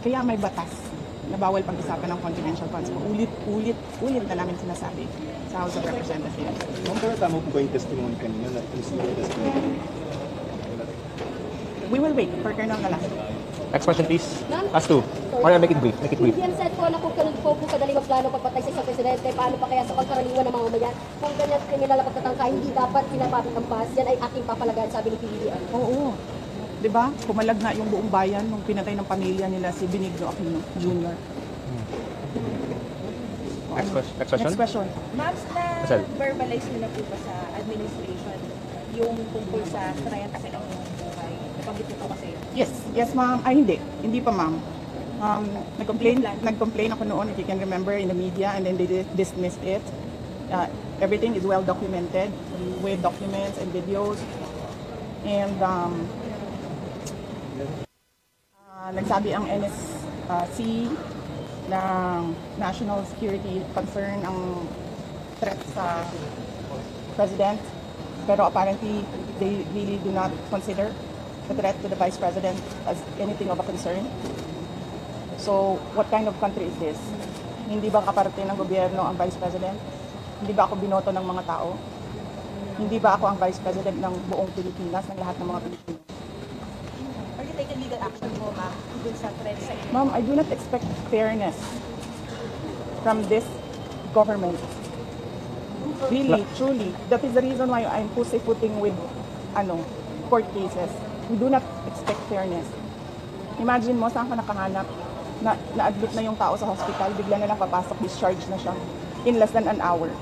Kaya may batas na bawal pag-usapan ng confidential funds. Ulit-ulit, ulit na namin sinasabi sa House of Representatives. Ma'am, pero tama po ba yung testimony kanina na misleading testimony? We will wait for Colonel na lang. Next question, please. Ma'am? Last two. Or make it brief. Make it brief. Hindi yan said po na kung ganun po po kadali magplano pagpatay sa isang presidente, paano pa kaya sa pagkaraniwan ng mga mamayan? Kung ganyan kriminal na pagtatangka, hindi dapat pinapapit ang pass. Yan ay aking papalagaan, sabi ni PBBM. Oo. 'Di ba? Pumalag nga yung buong bayan nung pinatay ng pamilya nila si Benigno Aquino Jr. Next question. Next question. Next question. Ma'am, Asal. na verbalize niyo na po ba sa administration yung tungkol sa Sarayan kasi ng buhay? Nabanggit niyo po kasi. Yes, yes ma'am. Ay hindi, hindi pa ma'am. Um, nag-complain, nag-complain ako noon, if you can remember, in the media and then they di- dismissed it. Uh, everything is well documented with documents and videos. And um, uh, nagsabi ang NSC ng national security concern ang threat sa president. Pero apparently, they really do not consider the threat to the vice president as anything of a concern. So, what kind of country is this? Hindi ba kaparte ng gobyerno ang vice president? Hindi ba ako binoto ng mga tao? Hindi ba ako ang vice president ng buong Pilipinas, ng lahat ng mga Pilipino? Legal action po, ma'am, dun sa threat sa inyo? Ma'am, I do not expect fairness from this government. Really, truly. That is the reason why I'm pussyfooting with ano, court cases. We do not expect fairness. Imagine mo, saan ka nakahanap? Na, na-admit na yung tao sa hospital, bigla na lang papasok, discharge na siya in less than an hour.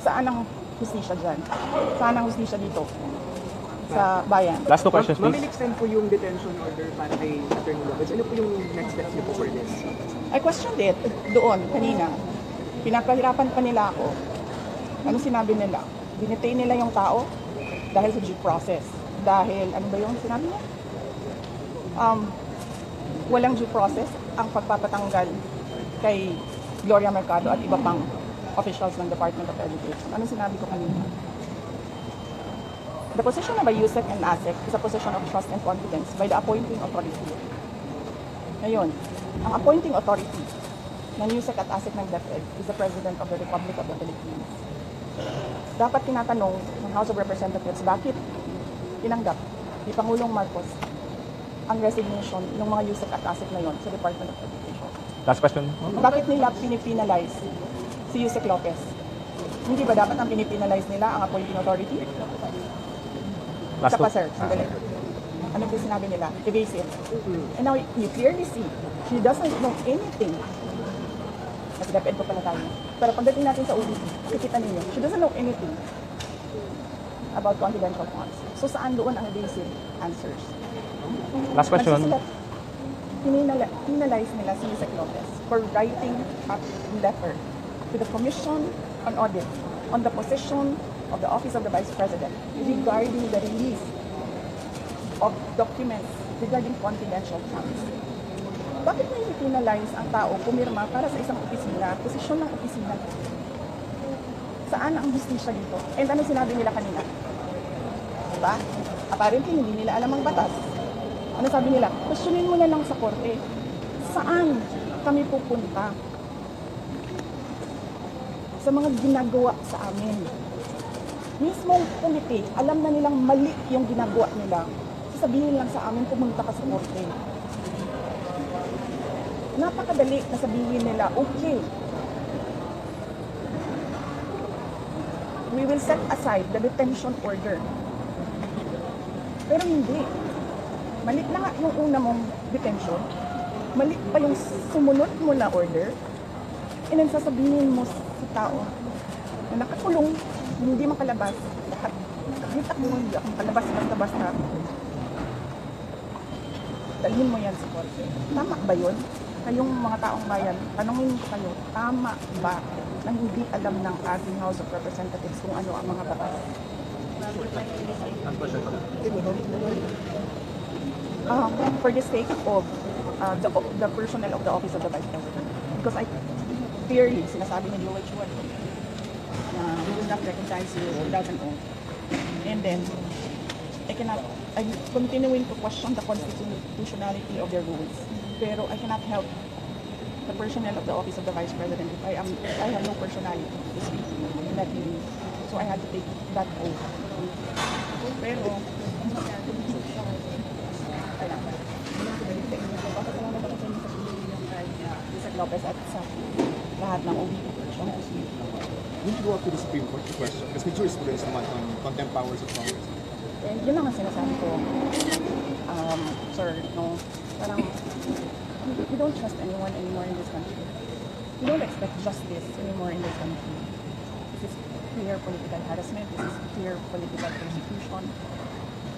Saan ang hustisya dyan? Saan ang hustisya dito? Sa bayan. Last two questions, Ma'am, please. in-extend po yung detention order para kay Attorney Lopez. Ano po yung next steps niyo po for this? I questioned it doon, kanina. Pinapahirapan pa nila ako. Ano sinabi nila? Dinetay nila yung tao dahil sa due process. Dahil, ano ba yung sinabi niya? Um, walang due process ang pagpapatanggal kay Gloria Mercado at iba pang officials ng Department of Education. Ano sinabi ko kanina? The position of a USEC and ASEC is a position of trust and confidence by the appointing authority. Ngayon, ang appointing authority ng USEC at ASEC ng DepEd is the President of the Republic of the Philippines. Dapat tinatanong ng House of Representatives bakit tinanggap ni Pangulong Marcos ang resignation ng mga USEC at ASEC na yon sa Department of Education. Last question. Bakit nila pinipinalize si Yusek Lopez? Hindi ba dapat ang pinipinalize nila ang appointing authority? Last Isa pa, sir. Sandali. Ano po sinabi nila? Evasive. And now, you clearly see, she doesn't know anything. Mas DepEd po pala tayo. Pero pagdating natin sa ODP, makikita ninyo, she doesn't know anything about confidential funds. So, saan doon ang evasive answers? Last question. Pininala- Penalize nila si Yusek Lopez for writing a letter to the Commission on Audit on the position of the Office of the Vice President regarding the release of documents regarding confidential funds. Bakit may penalize ang tao pumirma para sa isang opisina, posisyon ng opisina? Saan ang justisya dito? And ano sinabi nila kanina? Diba? Apparently, hindi nila alam ang batas. Ano sabi nila? Questionin mo na lang sa korte. Saan kami pupunta? Sa mga ginagawa sa amin. Mismong komite, alam na nilang mali yung ginagawa nila. Sasabihin lang sa amin, pumunta ka sa korte. Napakadali na sabihin nila, okay, we will set aside the detention order. Pero hindi. Mali na nga yung una mong detention. Mali pa yung sumunod mo na order. And then sasabihin mo sa tao na nakakulong, hindi makalabas. Lahat. Kahit ako hindi ako makalabas basta-basta. Dalhin mo yan sa korte. Tama ba yun? Kayong mga taong bayan, tanongin kayo, tama ba na hindi alam ng ating House of Representatives kung ano ang mga batas? um, for the sake of uh, the, the personnel of the Office of the Vice President. Because I clearly, sinasabi ni Joel Chua, na we will not recognize you without an oath. And then, I cannot, I'm continuing to question the constitutionality of their rules. Pero I cannot help the personnel of the office of the vice president if I am I have no personality to speak in that meeting. So I had to take that oath. Pero uh, Lopez at sa lahat ng person. Will you go up to the Supreme Court to question? Because may jurisprudence naman on contempt powers of Congress. And yun lang ang sinasabi ko, um, sir, no, parang, we don't trust anyone anymore in this country. We don't expect justice anymore in this country. This is clear political harassment, this is clear political persecution.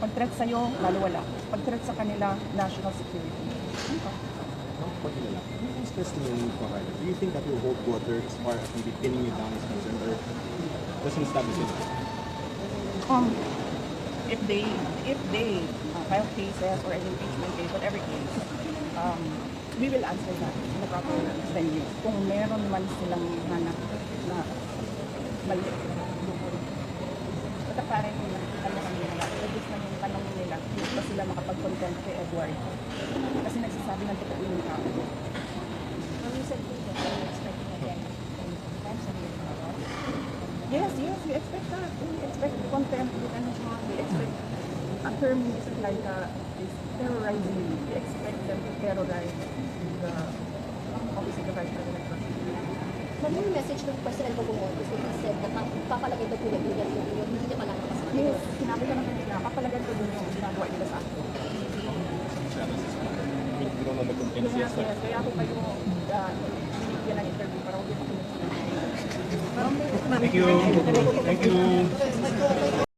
Pag threat sa'yo, lalo wala. Pag threat sa kanila, national security. Ano ka? Now, pag nila, who's testimony provider? Do you think that will hold water as far as maybe pinning you down as concerned or doesn't establish it? Um, if they if they uh, file cases or an impeachment case, whatever case, um, we will answer that in the proper venue. Kung meron man silang hanap na mali. But apparently, ano kami nila, nagis na yung tanong nila, hindi pa sila makapag-content kay Edward. Kasi nagsasabi ng totoo yung tao. Ma'am, you said po that you're expecting again anytime sa meeting tomorrow. Yes, yes, we expect that. We expect contempt, we ano siya, we expect a term ni Mr. Laika is terrorizing. We expect them to terrorize the office of the Vice President. Ma'am, yung message ng President Bongbong so he said na papalagay daw po niya yung yung yung hindi niya palalakas. Yes, sinabi ko naman nila, papalagan ko din yung ginagawa nila sa akin. Yes, yes, kaya ako kayo uh, binigyan ng interview para huwag yung Thank you. Thank you.